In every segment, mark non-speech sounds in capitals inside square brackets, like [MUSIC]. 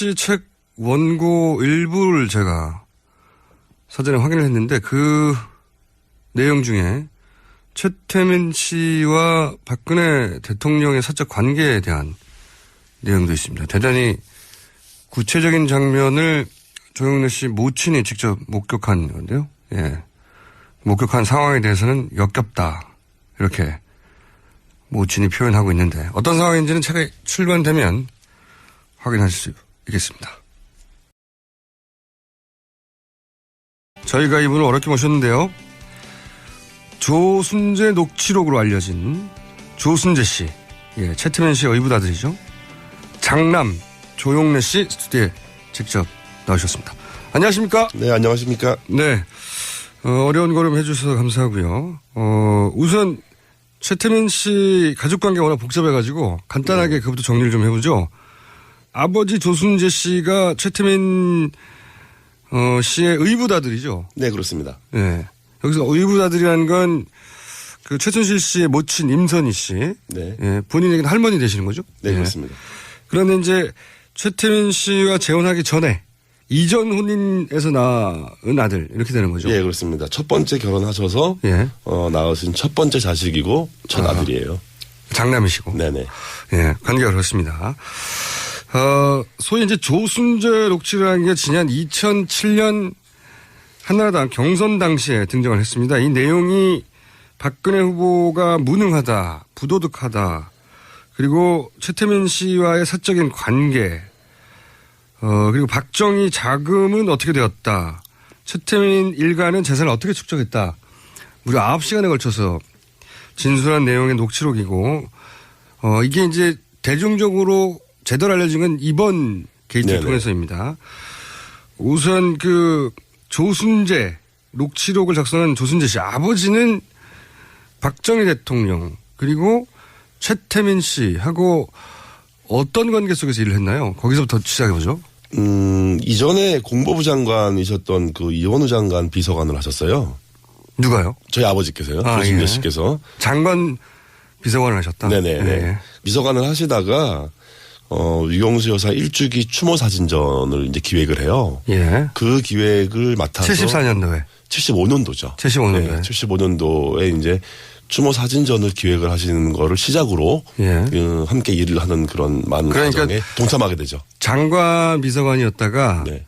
씨 책 원고 일부를 제가 사전에 확인을 했는데 그 내용 중에 최태민 씨와 박근혜 대통령의 사적 관계에 대한 내용도 있습니다. 대단히 구체적인 장면을 조영래 씨 모친이 직접 목격한 건데요. 예. 목격한 상황에 대해서는 역겹다. 이렇게 모친이 표현하고 있는데 어떤 상황인지는 책이 출간되면 확인하실 수 있 겠습니다. 저희가 이분을 어렵게 모셨는데요. 조순재 녹취록으로 알려진 조순재 씨. 예, 채트맨 씨의 의붓아들이죠. 장남 조용래 씨 스튜디오에 직접 나오셨습니다. 안녕하십니까? 네, 안녕하십니까? 네. 어, 려운 걸음 해주셔서 감사하고요. 어, 우선 최태민 씨 가족 관계 워낙 복잡해가지고 간단하게 네. 그것부터 정리를 좀 해보죠. 아버지 조순재 씨가 최태민 어, 씨의 의붓아들이죠. 네, 그렇습니다. 예. 여기서 의붓아들이라는 건 그 최순실 씨의 모친 임선희 씨. 네. 예. 본인에게는 할머니 되시는 거죠? 네, 예. 그렇습니다. 그런데 이제 최태민 씨와 재혼하기 전에 이전 혼인에서 낳은 아들 이렇게 되는 거죠. 예, 그렇습니다. 첫 번째 결혼하셔서 예. 어, 낳으신 첫 번째 자식이고 첫 아. 아들이에요. 장남이시고. 네네. 예, 관계가 그렇습니다. 어, 소위 이제 조순재 녹취라는 게 지난 2007년 한나라당 경선 당시에 등장을 했습니다. 이 내용이 박근혜 후보가 무능하다, 부도덕하다, 그리고 최태민 씨와의 사적인 관계, 어, 그리고 박정희 자금은 어떻게 되었다, 최태민 일가는 재산을 어떻게 축적했다, 무려 9시간에 걸쳐서 진술한 내용의 녹취록이고, 어, 이게 이제 대중적으로 제대로 알려진 건 이번 게이트를 네네. 통해서입니다. 우선 그 조순재 녹취록을 작성한 조순재 씨 아버지는 박정희 대통령 그리고 최태민 씨하고 어떤 관계 속에서 일을 했나요? 거기서부터 시작해 보죠. 음, 이전에 공보부 장관이셨던 그 이원우 장관 비서관을 하셨어요. 누가요? 저희 아버지께서요. 아, 조순재 예. 씨께서. 장관 비서관을 하셨다. 네네네. 예. 비서관을 하시다가 어, 유경수 여사 일주기 추모 사진전을 이제 기획을 해요. 예. 그 기획을 맡아서 74년도에. 75년도죠. 75년도에. 75년도에 이제 추모 사진전을 기획을 하시는 거를 시작으로 예. 그 함께 일을 하는 그런 많은 그러니까 과정에 동참하게 되죠. 장관 비서관이었다가 네.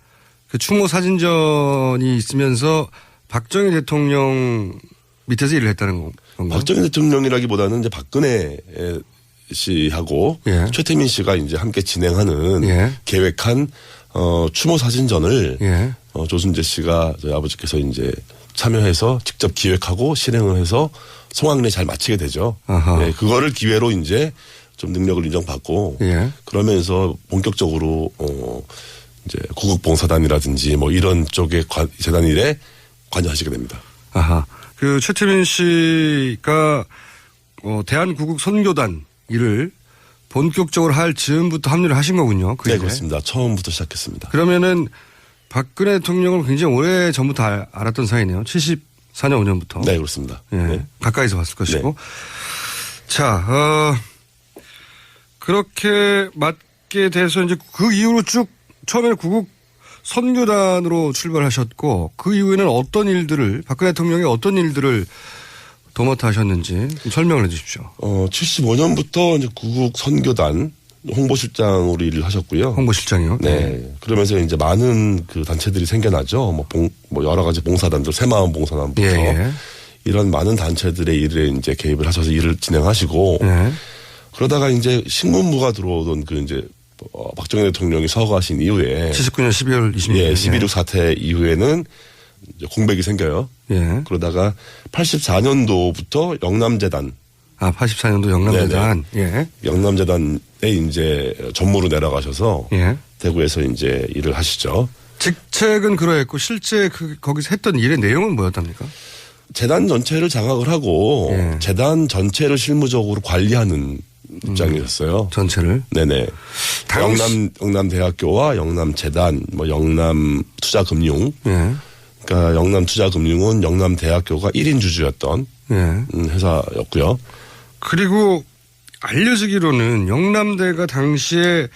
그 추모 사진전이 있으면서 박정희 대통령 밑에서 일을 했다는 건가요? 박정희 대통령이라기보다는 이제 박근혜 씨하고 예. 최태민 씨가 이제 함께 진행하는 예. 계획한 어 추모 사진전을 예. 어, 조순재 씨가 저희 아버지께서 이제 참여해서 직접 기획하고 실행을 해서 성황리에 잘 마치게 되죠. 아하. 네, 그거를 기회로 이제 좀 능력을 인정받고 예. 그러면서 본격적으로 어 이제 구국봉사단이라든지 뭐 이런 쪽의 관- 재단 일에 관여하시게 됩니다. 아하. 그 최태민 씨가 어, 대한구국 선교단 일을 본격적으로 할 즈음부터 합류를 하신 거군요. 그 네. 그렇습니다. 처음부터 시작했습니다. 그러면은 박근혜 대통령을 굉장히 오래 전부터 알- 알았던 사이네요. 74년 5년부터. 네, 그렇습니다. 예. 네. 가까이서 봤을 것이고. 자, 어, 그렇게 맞게 돼서 이제 그 이후로 쭉 처음에는 구국 선교단으로 출발하셨고 그 이후에는 어떤 일들을 박근혜 대통령이 어떤 일들을 도맡아 하셨는지 좀 설명을 해 주십시오. 어, 75년부터 이제 구국 선교단 홍보실장으로 일을 하셨고요. 홍보실장이요. 네. 그러면서 이제 많은 그 단체들이 생겨나죠. 뭐, 봉, 뭐 여러 가지 봉사단들, 새마음 봉사단부터 예, 예. 이런 많은 단체들의 일에 이제 개입을 하셔서 일을 진행하시고 예. 그러다가 이제 신문부가 들어오던 그 이제 어, 박정희 대통령이 서거하신 이후에 79년 12월 26일. 예, 11.6 사태 이후에는 공백이 생겨요. 예. 그러다가 84년도부터 영남재단 아, 84년도 영남대단. 예. 영남재단에 이제 전무로 내려가셔서 예. 대구에서 이제 일을 하시죠. 직책은 그러했고 실제 그 거기서 했던 일의 내용은 뭐였답니까? 재단 전체를 장악을 하고 예. 재단 전체를 실무적으로 관리하는 입장이었어요. 전체를. 네네. 당시- 영남 영남대학교와 영남재단, 뭐 영남 투자금융, 예. 그러니까 영남투자금융은 영남대학교가 1인 주주였던 예. 음, 회사였고요. 그리고 알려지기로는 영남대가 당시에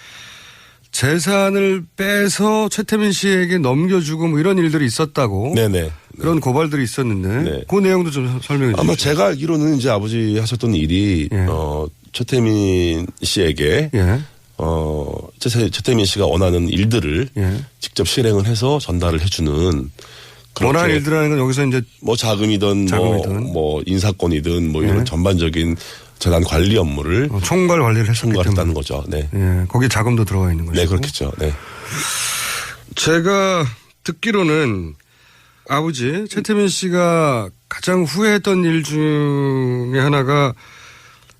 재산을 빼서 최태민 씨에게 넘겨주고 뭐 이런 일들이 있었다고 네네. 그런 고발들이 있었는데 네. 그 내용도 좀 설명해 주시죠. 아마 제가 알기로는 이제 아버지 하셨던 일이 예. 어 최태민 씨에게 예. 어 최, 최태민 씨가 원하는 일들을 예. 직접 실행을 해서 전달을 해주는 원하는 일들하는 건 여기서 이제 뭐 자금이든, 자금이든. 뭐, 뭐 인사권이든 뭐 이런 예. 전반적인 재단 관리 업무를 어, 총괄 관리를 총괄했다는 거죠. 네. 예, 거기에 자금도 들어가 있는 거죠. 네, 그렇겠죠. 네. 제가 듣기로는 아버지 최태민 씨가 가장 후회했던 일 중에 하나가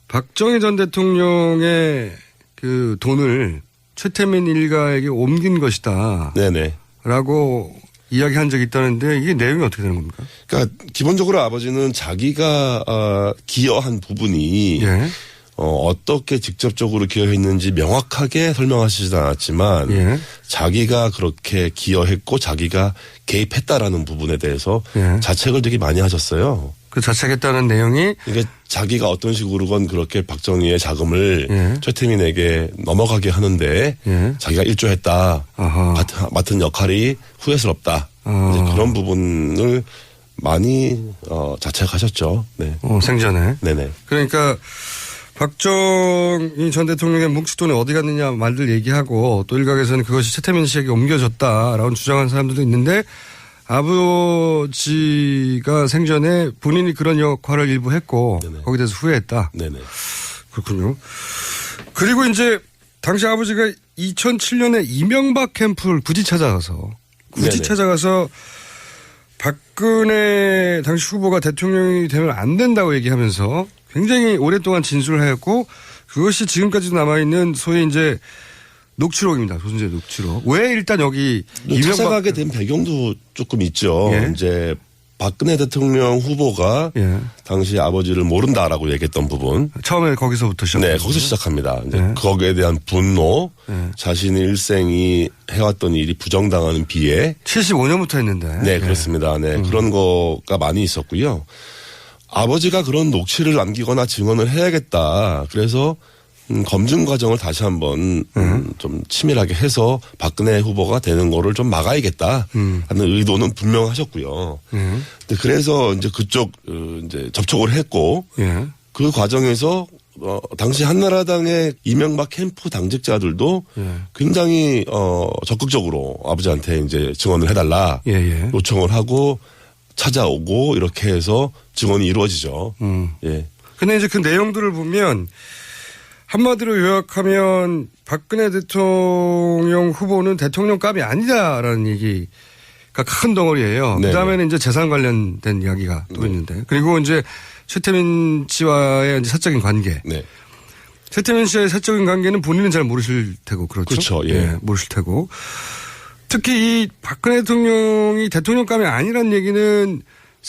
박정희 전 대통령의 그 돈을 최태민 일가에게 옮긴 것이다. 네네. 라고 이야기한 적이 있다는데 이게 내용이 어떻게 되는 겁니까? 그러니까 기본적으로 아버지는 자기가 어, 기여한 부분이 예. 어, 어떻게 직접적으로 기여했는지 명확하게 설명하시진 않았지만 예. 자기가 그렇게 기여했고 자기가 개입했다라는 부분에 대해서 예. 자책을 되게 많이 하셨어요. 그 자책했다는 내용이 이게 자기가 어떤 식으로건 그렇게 박정희의 자금을 예. 최태민에게 넘어가게 하는데 예. 자기가 일조했다. 맡은, 맡은 역할이 후회스럽다. 아. 그런 부분을 많이 어, 자책하셨죠. 네. 어, 생전에 네네. 그러니까 박정희 전 대통령의 뭉칫돈이 어디 갔느냐 말들 얘기하고 또 일각에서는 그것이 최태민 씨에게 옮겨졌다라고 주장하는 사람들도 있는데 아버지가 생전에 본인이 그런 역할을 일부 했고 네네. 거기에 대해서 후회했다. 네네. 그렇군요. 그리고 이제 당시 아버지가 2007년에 이명박 캠프를 굳이 찾아가서 굳이 네네. 찾아가서 박근혜 당시 후보가 대통령이 되면 안 된다고 얘기하면서 굉장히 오랫동안 진술을 하였고 그것이 지금까지도 남아있는 소위 이제 녹취록입니다. 조선제 녹취록. 왜 일단 여기 찾아가게 된 배경도 조금 있죠. 예. 이제 박근혜 대통령 후보가 예. 당시 아버지를 모른다라고 얘기했던 부분. 처음에 거기서부터 시작. 네, 거기서 시작합니다. 이제 네. 거기에 대한 분노, 네. 자신의 일생이 해왔던 일이 부정당하는 비애. 75년부터 했는데. 네, 그렇습니다. 네, 그런 거가 많이 있었고요. 아버지가 그런 녹취를 남기거나 증언을 해야겠다. 그래서 음, 검증 과정을 다시 한번 음, 좀 치밀하게 해서 박근혜 후보가 되는 거를 좀 막아야겠다 하는 의도는 분명하셨고요. 음. 근데 그래서 이제 그쪽 어, 이제 접촉을 했고 예. 그 과정에서 어, 당시 한나라당의 이명박 캠프 당직자들도 예. 굉장히 어, 적극적으로 아버지한테 이제 증언을 해달라 예, 예. 요청을 하고 찾아오고 이렇게 해서 증언이 이루어지죠. 음. 예. 근데 이제 그 내용들을 보면 한마디로 요약하면 박근혜 대통령 후보는 대통령감이 아니다라는 얘기가 큰 덩어리예요. 네네. 그다음에는 이제 재산 관련된 이야기가 또 있는데 그리고 이제 최태민 씨와의 이제 사적인 관계. 네. 최태민 씨와의 사적인 관계는 본인은 잘 모르실 테고 그렇죠. 그렇죠. 예. 모르실 테고 특히 이 박근혜 대통령이 대통령감이 아니란 얘기는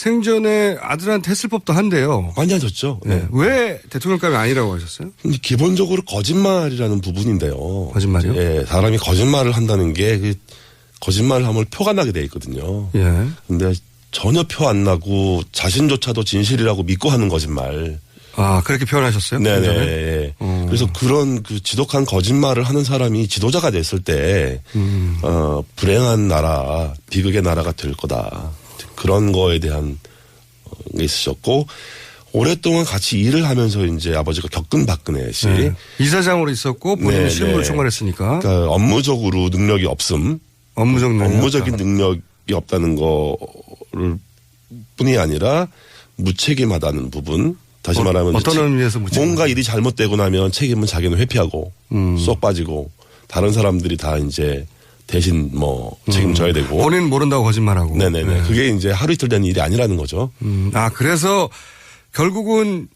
생전에 아들한테 했을 법도 한데요. 많이 하셨죠. 네. 네. 왜 대통령감이 아니라고 하셨어요? 기본적으로 거짓말이라는 부분인데요. 거짓말이요? 예, 사람이 거짓말을 한다는 게그 거짓말을 하면 표가 나게 돼 있거든요. 예. 근데 전혀 표 안 나고 자신조차도 진실이라고 믿고 하는 거짓말. 아, 그렇게 표현하셨어요? 네네. 예. 어. 그래서 그런 그 지독한 거짓말을 하는 사람이 지도자가 됐을 때, 음. 어, 불행한 나라, 비극의 나라가 될 거다. 그런 거에 대한 어, 게 있으셨고, 오랫동안 같이 일을 하면서 이제 아버지가 겪은 박근혜 씨. 네. 이사장으로 있었고 본인이 네, 실무를 네. 총괄했으니까 그러니까 업무적으로 능력이 없음, 업무적 능력. 업무적인 능력이 없다는 거를 뿐이 아니라 무책임하다는 부분. 다시 어, 말하면 어떤 이제 의미에서 무책임하다? 뭔가 일이 잘못되고 나면 책임은 자기는 회피하고 음. 쏙 빠지고 다른 사람들이 다 이제 대신 뭐 책임져야 되고. 본인 모른다고 거짓말하고. 네네네. 네. 그게 이제 하루 이틀 된 일이 아니라는 거죠. 음, 아, 그래서 결국은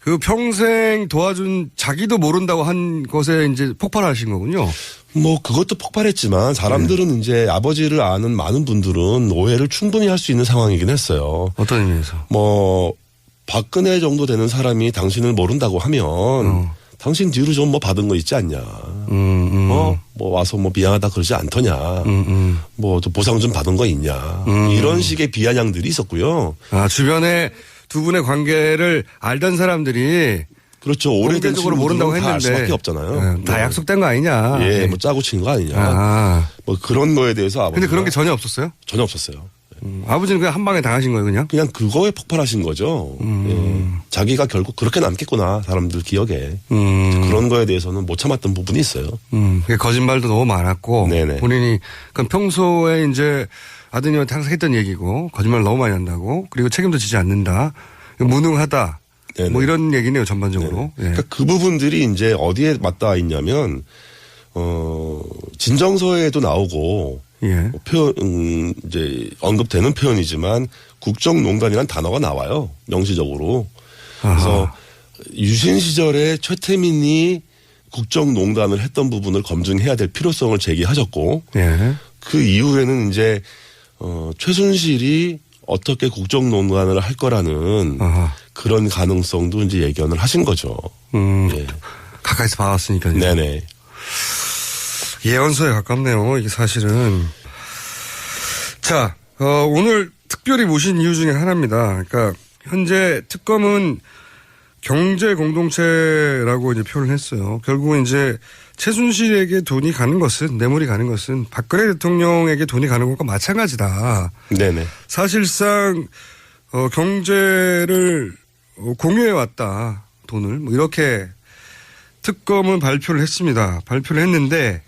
그 평생 도와준 자기도 모른다고 한 것에 이제 폭발하신 거군요. 뭐 그것도 폭발했지만 사람들은 네. 이제 아버지를 아는 많은 분들은 오해를 충분히 할 수 있는 상황이긴 했어요. 어떤 의미에서? 뭐 박근혜 정도 되는 사람이 당신을 모른다고 하면 당신 뒤로 좀 뭐 받은 거 있지 않냐. 어. 음, 음. 어? 뭐 와서 뭐 미안하다 그러지 않더냐. 음, 음. 뭐또 보상 좀 받은 거 있냐. 음. 이런 식의 비아냥들이 있었고요. 아, 주변에 두 분의 관계를 알던 사람들이 그렇죠. 오래된 친구들은 모른다고 했는데 수밖에 없잖아요. 예, 다 네. 약속된 거 아니냐. 예, 예. 뭐 짜고 친 거 아니냐. 아. 뭐 그런 거에 대해서 아버지가 근데 그런 게 전혀 없었어요? 전혀 없었어요. 음, 아버지는 그냥 한 방에 당하신 거예요, 그냥? 그냥 그거에 폭발하신 거죠. 음. 예. 자기가 결국 그렇게 남겠구나 사람들 기억에 음. 그런 거에 대해서는 못 참았던 부분이 있어요. 음, 거짓말도 너무 많았고 네네. 본인이 그건 평소에 이제 아드님한테 항상 했던 얘기고 거짓말 너무 많이 한다고 그리고 책임도 지지 않는다 무능하다 네네. 뭐 이런 얘기네요 전반적으로 예. 그러니까 그 부분들이 이제 어디에 맞닿아 있냐면 어 진정서에도 나오고 예. 뭐 표현 음, 이제 언급되는 표현이지만 국정농단이라는 단어가 나와요 명시적으로 그래서 유신 시절에 최태민이 국정농단을 했던 부분을 검증해야 될 필요성을 제기하셨고 예. 그 이후에는 이제 어 최순실이 어떻게 국정농단을 할 거라는 아하. 그런 가능성도 이제 예견을 하신 거죠. 음, 예. 가까이서 봐왔으니까요. 네네. 예언서에 가깝네요. 이게 사실은. 자, 어, 오늘 특별히 모신 이유 중에 하나입니다. 그러니까 현재 특검은 경제 공동체라고 이제 표현을 했어요. 결국은 이제 최순실에게 돈이 가는 것은 뇌물이 가는 것은 박근혜 대통령에게 돈이 가는 것과 마찬가지다. 네네. 사실상 어, 경제를 어, 공유해 왔다 돈을 뭐 이렇게 특검은 발표를 했습니다. 발표를 했는데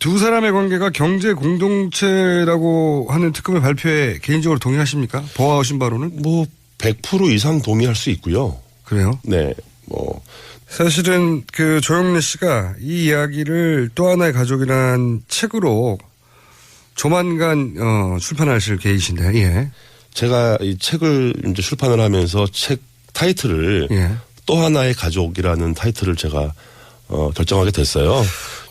두 사람의 관계가 경제 공동체라고 하는 특검의 발표에 개인적으로 동의하십니까? 보아오신 바로는 뭐 100% 이상 동의할 수 있고요. 그래요. 네. 뭐 사실은 그 조영래 씨가 이 이야기를 또 하나의 가족이란 책으로 조만간 어, 출판하실 계획이신데, 예. 제가 이 책을 이제 출판을 하면서 책 타이틀을 예. 또 하나의 가족이라는 타이틀을 제가 어, 결정하게 됐어요.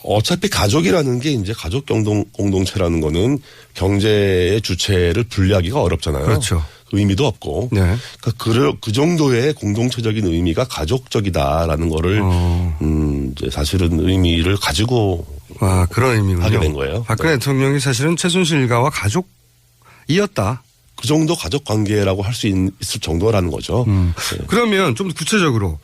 어차피 가족이라는 게 이제 가족 공동, 공동체라는 거는 경제의 주체를 분리하기가 어렵잖아요. 그렇죠. 의미도 없고. 네. 그러니까 그, 그 정도의 공동체적인 의미가 가족적이다라는 거를 어. 음, 이제 사실은 의미를 가지고 아, 그런 의미군요. 하게 된 거예요. 박근혜 네. 대통령이 사실은 최순실 일가와 가족이었다. 그 정도 가족 관계라고 할 수 있을 정도라는 거죠. 음. 네. 그러면 좀 구체적으로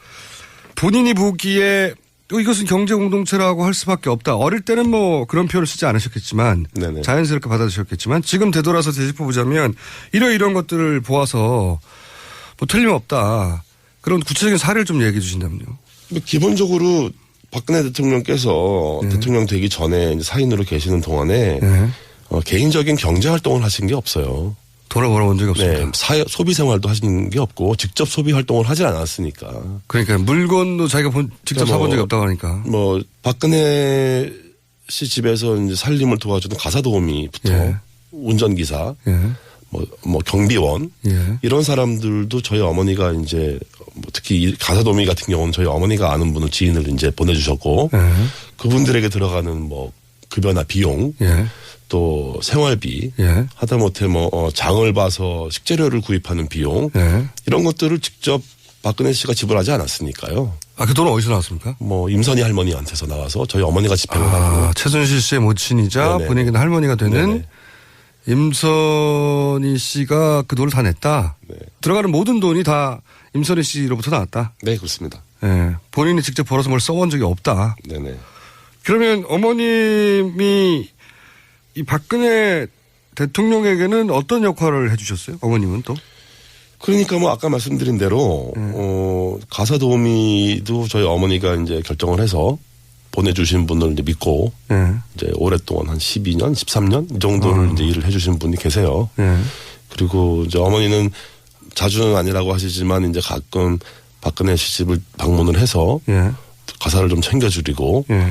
본인이 보기에 어, 이것은 경제 공동체라고 할 수밖에 없다. 어릴 때는 뭐 그런 표현을 쓰지 않으셨겠지만 네네. 자연스럽게 받아들였겠지만 지금 되돌아서 되짚어 보자면 이런 이런 것들을 보아서 뭐 틀림없다. 그런 구체적인 사례를 좀 얘기해 주신다면요. 뭐 기본적으로 박근혜 대통령께서 대통령 되기 전에 사인으로 계시는 동안에 네. 어, 개인적인 경제 활동을 하신 게 없어요. 벌어본 적이 없습니다. 네, 사, 소비 생활도 하신 게 없고 직접 소비 활동을 하질 않았으니까. 그러니까 물건도 자기가 본, 직접 그러니까 사본 뭐 적이 없다고 하니까. 뭐 박근혜 씨 집에서 이제 살림을 도와주는 가사 도우미부터 예. 운전기사, 예. 뭐, 뭐 경비원 예. 이런 사람들도 저희 어머니가 이제 뭐 특히 이 가사 도우미 같은 경우는 저희 어머니가 아는 분을 지인을 이제 보내주셨고 예. 그분들에게 들어가는 뭐 급여나 비용 예. 또 생활비 예. 하다못해 뭐 어, 장을 봐서 식재료를 구입하는 비용 예. 이런 것들을 직접 박근혜 씨가 지불하지 않았으니까요. 아, 그 돈은 어디서 나왔습니까? 뭐 임선희 할머니한테서 나와서 저희 어머니가 집행을 하고 아, 최순실 씨의 모친이자 네네. 본인에게는 할머니가 되는 네네. 임선희 씨가 그 돈을 다 냈다. 네. 들어가는 모든 돈이 다 임선희 씨로부터 나왔다. 네 그렇습니다. 예. 본인이 직접 벌어서 뭘 써본 적이 없다. 네네. 그러면 어머님이 이 박근혜 대통령에게는 어떤 역할을 해주셨어요? 어머님은 또? 그러니까 뭐 아까 말씀드린 대로 네. 어 가사 도우미도 저희 어머니가 이제 결정을 해서 보내주신 분을 이제 믿고 예. 이제 오랫동안 한 12년, 13년 이 정도를 아. 이제 일을 해주신 분이 계세요. 예. 그리고 이제 어머니는 자주는 아니라고 하시지만 이제 가끔 박근혜 씨 집을 방문을 해서 예. 가사를 좀 챙겨드리고 예.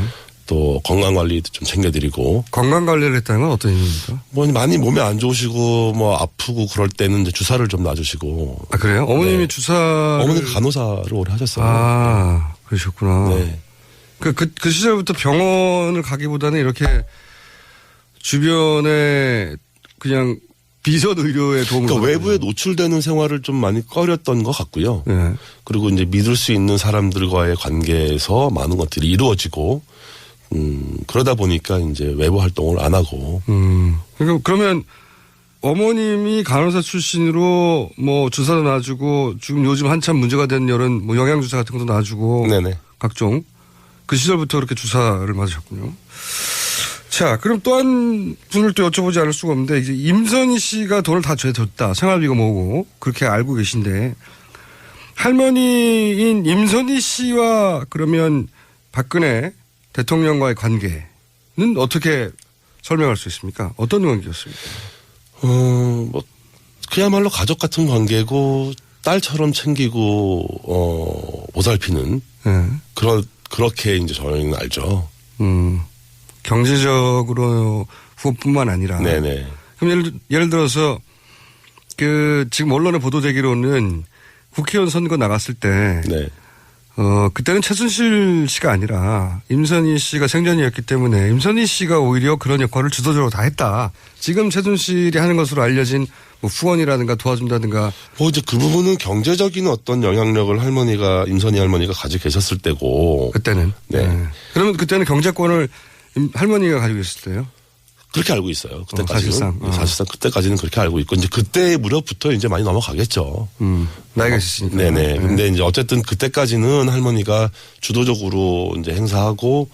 또 건강 관리도 좀 챙겨드리고 건강 관리를 했다는 건 어떤 의미입니까? 뭐 많이 몸에 안 좋으시고 뭐 아프고 그럴 때는 이제 주사를 좀 놔주시고 아, 그래요? 어머님이 네. 주사. 어머니 간호사를 오래 하셨어요. 아, 그러셨구나. 네. 그, 그, 그 시절부터 병원을 가기보다는 이렇게 주변에 그냥 비선 의료에 도움을 그러니까. 외부에 노출되는 생활을 좀 많이 꺼렸던 것 같고요. 예. 그리고 이제 믿을 수 있는 사람들과의 관계에서 많은 것들이 이루어지고 음 그러다 보니까 이제 외부 활동을 안 하고 음. 그러니까 그러면 어머님이 간호사 출신으로 뭐 주사도 놔주고 지금 요즘 한참 문제가 된 이런 뭐 영양주사 같은 것도 놔주고 네네. 각종 그 시절부터 그렇게 주사를 맞으셨군요. 자, 그럼 또 한 분을 또 여쭤보지 않을 수가 없는데 이제 임선희 씨가 돈을 다 줬다. 생활비가 뭐고 그렇게 알고 계신데 할머니인 임선희 씨와 그러면 박근혜 대통령과의 관계는 어떻게 설명할 수 있습니까? 어떤 관계였습니까? 어, 뭐, 그야말로 가족 같은 관계고, 딸처럼 챙기고, 어, 보살피는, 예. 그런, 그렇게 이제 저희는 알죠. 음, 경제적으로 후원뿐만 아니라. 네네. 그럼 예를, 예를 들어서 그 지금 언론에 보도되기로는 국회의원 선거 나갔을 때 네. 어, 그때는 최순실 씨가 아니라 임선희 씨가 생전이었기 때문에 임선희 씨가 오히려 그런 역할을 주도적으로 다 했다. 지금 최순실이 하는 것으로 알려진 뭐 후원이라든가 도와준다든가 뭐 이제 그 부분은 경제적인 어떤 영향력을 할머니가, 임선희 할머니가 가지고 계셨을 때고, 그때는. 네. 그러면 그때는 경제권을 임- 할머니가 가지고 있을 때요. 그렇게 알고 있어요. 그때까지는. 사실상. 네, 어. 사실상 그때까지는 그렇게 알고 있고, 이제 그때 무렵부터 이제 많이 넘어가겠죠. 음, 나이가 있으시니까. 네네. 근데 이제 어쨌든 그때까지는 할머니가 주도적으로 이제 행사하고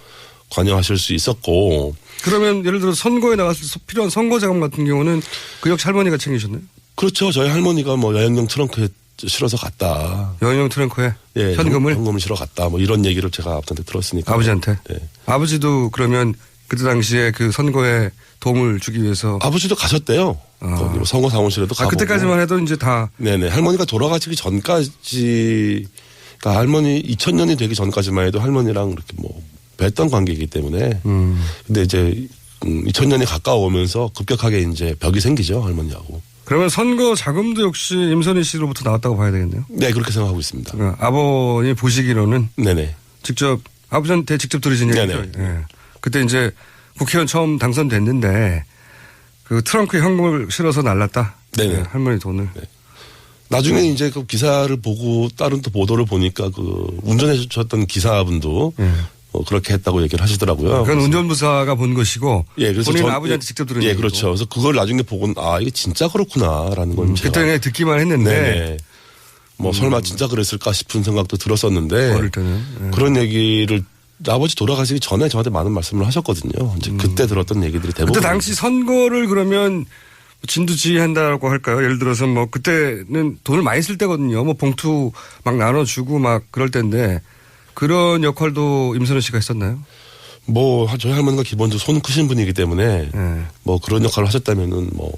관여하실 수 있었고, 그러면 예를 들어 선거에 나갔을 때 필요한 선거 자금 같은 경우는 그 역시 할머니가 챙기셨나요? 그렇죠. 저희 할머니가 뭐 여행용 트렁크에 실어서 갔다. 여인용 트렁크에 예, 현금을 현, 금을 실어 갔다. 뭐 이런 얘기를 제가 아버지한테 들었으니까. 아버지한테. 네. 아버지도 그러면 그때 당시에 그 선거에 도움을 주기 위해서 아버지도 가셨대요. 아. 선거 사무실에도 아, 가보고. 그때까지만 해도 이제 다 네네. 할머니가 돌아가시기 전까지, 그러니까 할머니 2000년이 되기 전까지만 해도 할머니랑 이렇게 뭐 뵀던 관계이기 때문에. 음. 근데 이제 음, 2000년이 가까워오면서 급격하게 이제 벽이 생기죠 할머니하고. 그러면 선거 자금도 역시 임선희 씨로부터 나왔다고 봐야 되겠네요. 네 그렇게 생각하고 있습니다. 그러니까 아버님 보시기로는 네네. 직접 아버지한테 직접 들으신 얘기죠. 네네. 예. 그때 이제 국회의원 처음 당선됐는데 그 트렁크에 현금을 실어서 날랐다. 네네. 예, 할머니 돈을. 나중에 이제 그 기사를 보고 다른 또 보도를 보니까 그 운전해 주셨던 기사분도 예. 어, 그렇게 했다고 얘기를 하시더라고요. 그건 운전부사가 본 것이고 예, 그래서 본인은 전- 아버지한테 예, 직접 들은 예. 그렇죠. 그래서 그걸 나중에 보고는 아 이게 진짜 그렇구나라는 걸 음, 제가 그때 그냥 듣기만 했는데 네네. 뭐 설마 진짜 그랬을까 싶은 생각도 들었었는데 어릴 때는 예. 그런 얘기를 아버지 돌아가시기 전에 저한테 많은 말씀을 하셨거든요. 이제 그때 들었던 얘기들이 대부분 음. 그때 당시 선거를 그러면 진두지휘한다고 할까요? 예를 들어서 뭐 그때는 돈을 많이 쓸 때거든요. 뭐 봉투 막 나눠주고 막 그럴 때인데 그런 역할도 임선우 씨가 했었나요? 뭐 저희 할머니가 기본적으로 손 크신 분이기 때문에 예. 뭐 그런 역할을 하셨다면은 뭐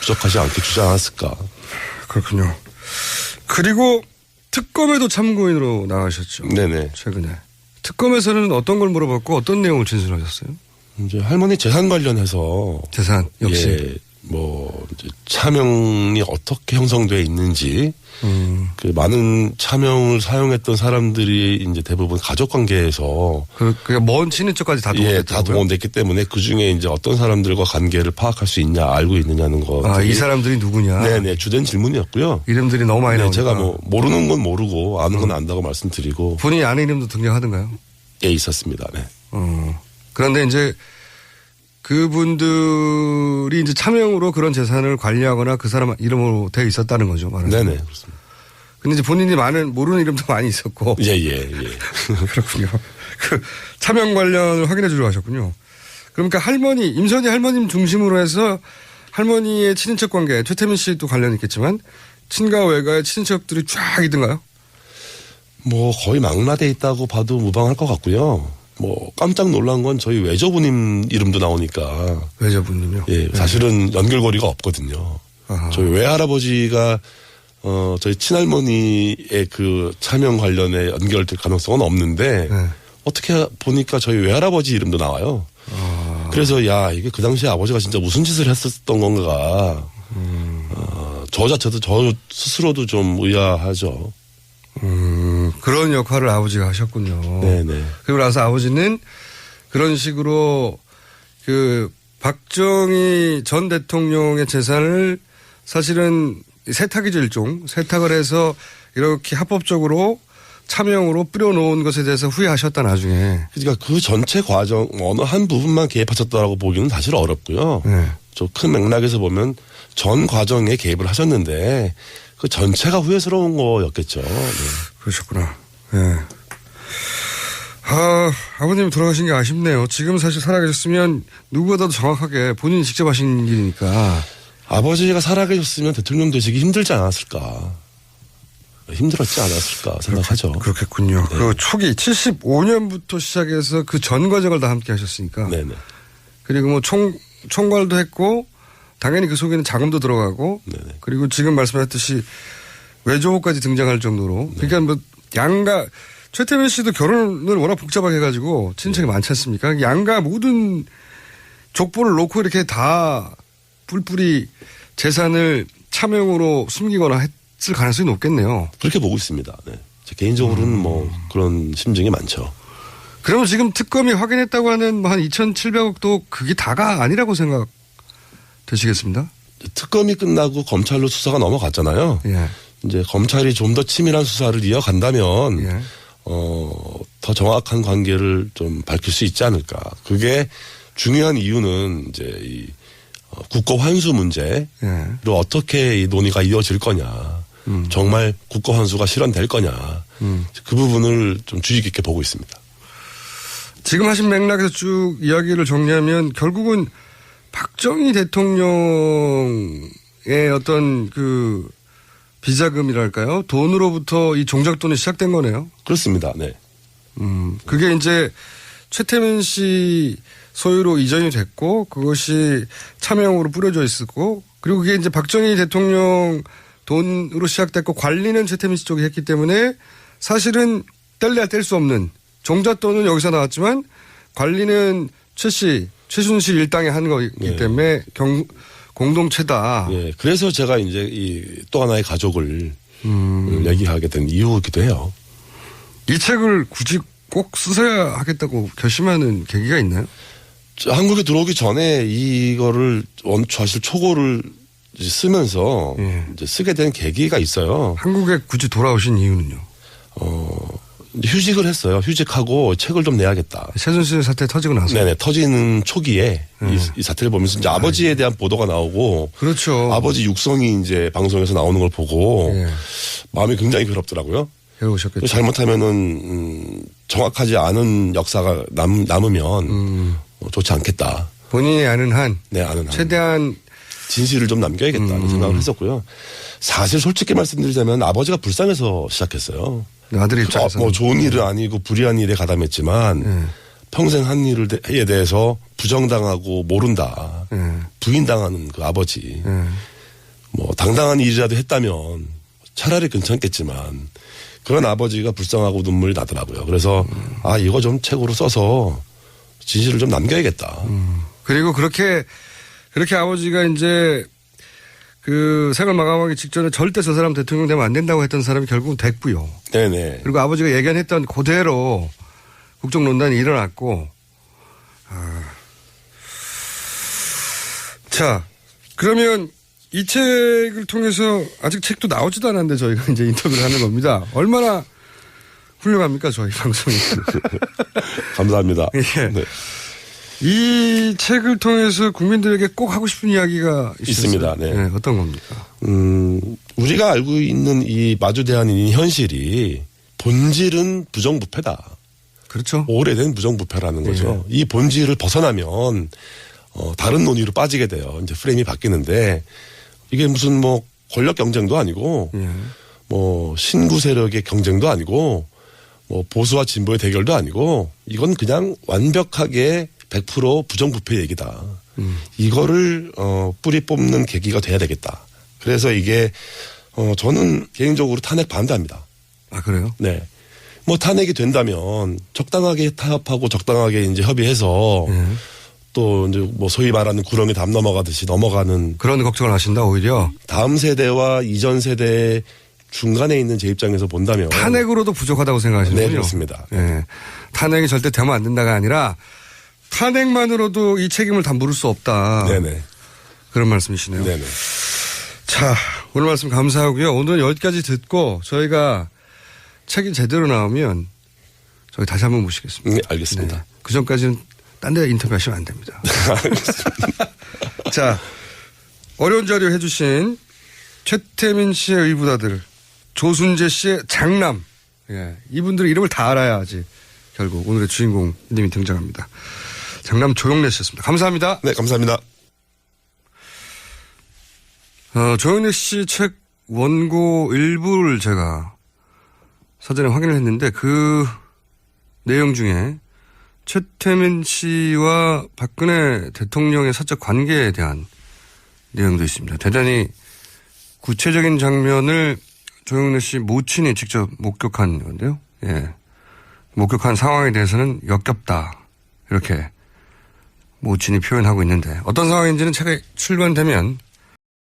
부족하지 않게 주지 않았을까. 그렇군요. 그리고 특검에도 참고인으로 나가셨죠. 네네. 최근에. 특검에서는 어떤 걸 물어봤고 어떤 내용을 진술하셨어요? 이제 할머니 재산 관련해서 재산 역시. 예, 뭐 이제 차명이 어떻게 형성돼 있는지 음. 그 많은 차명을 사용했던 사람들이 이제 대부분 가족 관계에서 그, 그먼 친인척까지 다 예, 동원됐다고요? 다 동원됐기 때문에 그 중에 이제 어떤 사람들과 관계를 파악할 수 있냐, 알고 있느냐는 거. 아, 이 되게- 사람들이 누구냐? 네네, 주된 질문이었고요. 이름들이 너무 많이 네, 나오니까. 제가 뭐 모르는 건 모르고 아는 건 안다고 말씀드리고 본인이 아는 이름도 등장하던가요? 예 있었습니다. 네. 어. 그런데 이제 그분들이 이제 차명으로 그런 재산을 관리하거나 그 사람 이름으로 되어 있었다는 거죠. 말하자면. 네네 그렇습니다. 근데 이제 본인이 많은 모르는 이름도 많이 있었고. 예 예 [LAUGHS] 예. [LAUGHS] 그렇군요. 그 차명 관련을 확인해 주러 가셨군요. 그러니까 할머니, 임선희 할머님 중심으로 해서 할머니의 친인척 관계, 최태민 씨도 관련이 있겠지만 친가 외가의 친인척들이 쫙 있던가요? 뭐 거의 망라돼 있다고 봐도 무방할 것 같고요. 뭐 깜짝 놀란 건 저희 외조부님 이름도 나오니까 외자분님요. 예 사실은 연결고리가 없거든요. 아하. 저희 외할아버지가 어 저희 친할머니의 그 차명 관련에 연결될 가능성은 없는데 네. 어떻게 보니까 저희 외할아버지 이름도 나와요. 아. 그래서 야 이게 그 당시에 아버지가 진짜 무슨 짓을 했었던 건가. 음. 어, 저 자체도 저 스스로도 좀 의아하죠. 음, 그런 역할을 아버지가 하셨군요. 네네. 그리고 나서 아버지는 그런 식으로 그 박정희 전 대통령의 재산을 사실은 세탁이죠 일종 세탁을 해서 이렇게 합법적으로 차명으로 뿌려놓은 것에 대해서 후회하셨다 나중에. 그러니까 그 전체 과정 어느 한 부분만 개입하셨다라고 보기는 사실 어렵고요. 네. 좀큰 맥락에서 보면 전 과정에 개입을 하셨는데 그 전체가 후회스러운 거였겠죠. 네. 그러셨구나. 예. 아, 아버님 돌아가신 게 아쉽네요. 지금 사실 살아계셨으면 누구보다도 정확하게 본인이 직접 하신 일이니까. 아버지가 살아계셨으면 대통령 되시기 힘들지 않았을까. 힘들었지 않았을까 생각하죠. 그렇겠 군요. 그 초기 75년부터 시작해서 그 전 과정을 다 함께 하셨으니까. 네네. 그리고 뭐 총, 총괄도 했고, 당연히 그 속에는 자금도 들어가고, 네네. 그리고 지금 말씀하셨듯이 외조호까지 등장할 정도로. 네. 그러니까 뭐 양가, 최태민 씨도 결혼을 워낙 복잡하게 해가지고 친척이 많지 않습니까? 양가 모든 족보를 놓고 이렇게 다 뿔뿔이 재산을 차명으로 숨기거나 했을 가능성이 높겠네요. 그렇게 보고 있습니다. 네. 제 개인적으로는 음. 뭐 그런 심증이 많죠. 그러면 지금 특검이 확인했다고 하는 뭐 한 2,700억도 그게 다가 아니라고 생각 되시겠습니다? 특검이 끝나고 검찰로 수사가 넘어갔잖아요. 예. 이제 검찰이 좀 더 치밀한 수사를 이어간다면 예. 어, 더 정확한 관계를 좀 밝힐 수 있지 않을까. 그게 중요한 이유는 이제 이 어, 국고 환수 문제로 예. 어떻게 이 논의가 이어질 거냐. 정말 국고 환수가 실현될 거냐. 그 부분을 좀 주의 깊게 보고 있습니다. 지금 하신 맥락에서 쭉 이야기를 정리하면 결국은 박정희 대통령의 어떤 그 비자금이랄까요? 돈으로부터 이 종작돈이 시작된 거네요. 그렇습니다. 네. 음, 그게 이제 최태민 씨 소유로 이전이 됐고 그것이 차명으로 뿌려져 있었고 그리고 그게 이제 박정희 대통령 돈으로 시작됐고 관리는 최태민 씨 쪽이 했기 때문에 사실은 뗄래야 뗄 수 없는 종잣돈은 여기서 나왔지만 관리는 최 씨, 최순실 일당이 한 거기 예. 때문에 경, 공동체다. 예. 그래서 제가 이제 이 또 하나의 가족을 음. 얘기하게 된 이유이기도 해요. 이 책을 굳이 꼭 쓰셔야 하겠다고 결심하는 계기가 있나요? 저 한국에 들어오기 전에 이거를 원 사실 초고를 쓰면서 예. 쓰게 된 계기가 있어요. 한국에 굳이 돌아오신 이유는요? 어, 휴직을 했어요. 휴직하고 책을 좀 내야겠다. 최순실 사태 터지고 나서. 네네 터지는 초기에 음. 이, 이 사태를 보면서 이제 아버지에 대한 보도가 나오고 그렇죠. 아버지 육성이 이제 방송에서 나오는 걸 보고 예. 마음이 굉장히 괴롭더라고요. 배우셨겠죠. 잘못하면은 음, 정확하지 않은 역사가 남, 남으면 음. 어, 좋지 않겠다. 본인이 아는 한 네, 아는 한. 최대한 진실을 좀 남겨야겠다는 음. 생각을 했었고요. 사실 솔직히 말씀드리자면 아버지가 불쌍해서 시작했어요. 아들 어, 입장에서 뭐 좋은 일은 아니고 불의한 일에 가담했지만 예. 평생 한 일에 대- 대해서 부정당하고 모른다. 예. 부인당하는 그 아버지. 예. 뭐 당당한 일이라도 했다면 차라리 괜찮겠지만 그런 아버지가 불쌍하고 눈물이 나더라고요. 그래서 아 이거 좀 책으로 써서 진실을 좀 남겨야겠다. 그리고 그렇게 그렇게 아버지가 이제 그 생을 마감하기 직전에 절대 저 사람 대통령 되면 안 된다고 했던 사람이 결국은 됐고요. 네네. 그리고 아버지가 예견했던 그대로 국정농단이 일어났고 아. 자 그러면 이 책을 통해서 아직 책도 나오지도 않았는데 저희가 [LAUGHS] 이제 인터뷰를 하는 겁니다. 얼마나 훌륭합니까 저희 방송이. [LAUGHS] 감사합니다. [LAUGHS] 예. 네. 이 책을 통해서 국민들에게 꼭 하고 싶은 이야기가 있었어요. 있습니다. 네. 어떤 겁니까? 음, 우리가 알고 있는 이 마주대한 이 현실이 본질은 부정부패다. 그렇죠. 오래된 부정부패라는 거죠. 이 본질을 벗어나면 어, 다른 논의로 빠지게 돼요. 이제 프레임이 바뀌는데 이게 무슨 뭐 권력 경쟁도 아니고 예. 뭐 신구 세력의 경쟁도 아니고 뭐 보수와 진보의 대결도 아니고 이건 그냥 완벽하게 100% 부정부패 얘기다. 이거를 어 뿌리 뽑는 계기가 돼야 되겠다. 그래서 이게 어 저는 개인적으로 탄핵 반대합니다. 아 그래요? 네. 뭐 탄핵이 된다면 적당하게 타협하고 적당하게 이제 협의해서 예. 또 이제 뭐 소위 말하는 구렁이 담 넘어가듯이 넘어가는 그런 걱정을 하신다 오히려 다음 세대와 이전 세대 중간에 있는 제 입장에서 본다면 탄핵으로도 부족하다고 생각하시는군요. 네, 그렇습니다. 예. 탄핵이 절대 되면 안 된다가 아니라 탄핵만으로도 이 책임을 다 물을 수 없다. 네네 그런 말씀이시네요. 네네 자, 오늘 말씀 감사하고요. 오늘 여기까지 듣고 저희가 책이 제대로 나오면 저희 다시 한번 모시겠습니다. 네, 알겠습니다. 그 전까지는 딴 데 인터뷰하시면 안 됩니다. [LAUGHS] 자, 어려운 자료 해주신 최태민 씨의 의붓아들, 조순재 씨의 장남. 예, 이분들의 이름을 다 알아야지 결국 오늘의 주인공님이 등장합니다. 장남 조영래 씨였습니다. 감사합니다. 네, 감사합니다. 어, 조영래 씨 책 원고 일부를 제가 사전에 확인을 했는데 그 내용 중에 최태민 씨와 박근혜 대통령의 사적 관계에 대한 내용도 있습니다. 대단히 구체적인 장면을 조영래 씨 모친이 직접 목격한 건데요. 예. 목격한 상황에 대해서는 역겹다. 이렇게 모친이 표현하고 있는데 어떤 상황인지는 책에 출간되면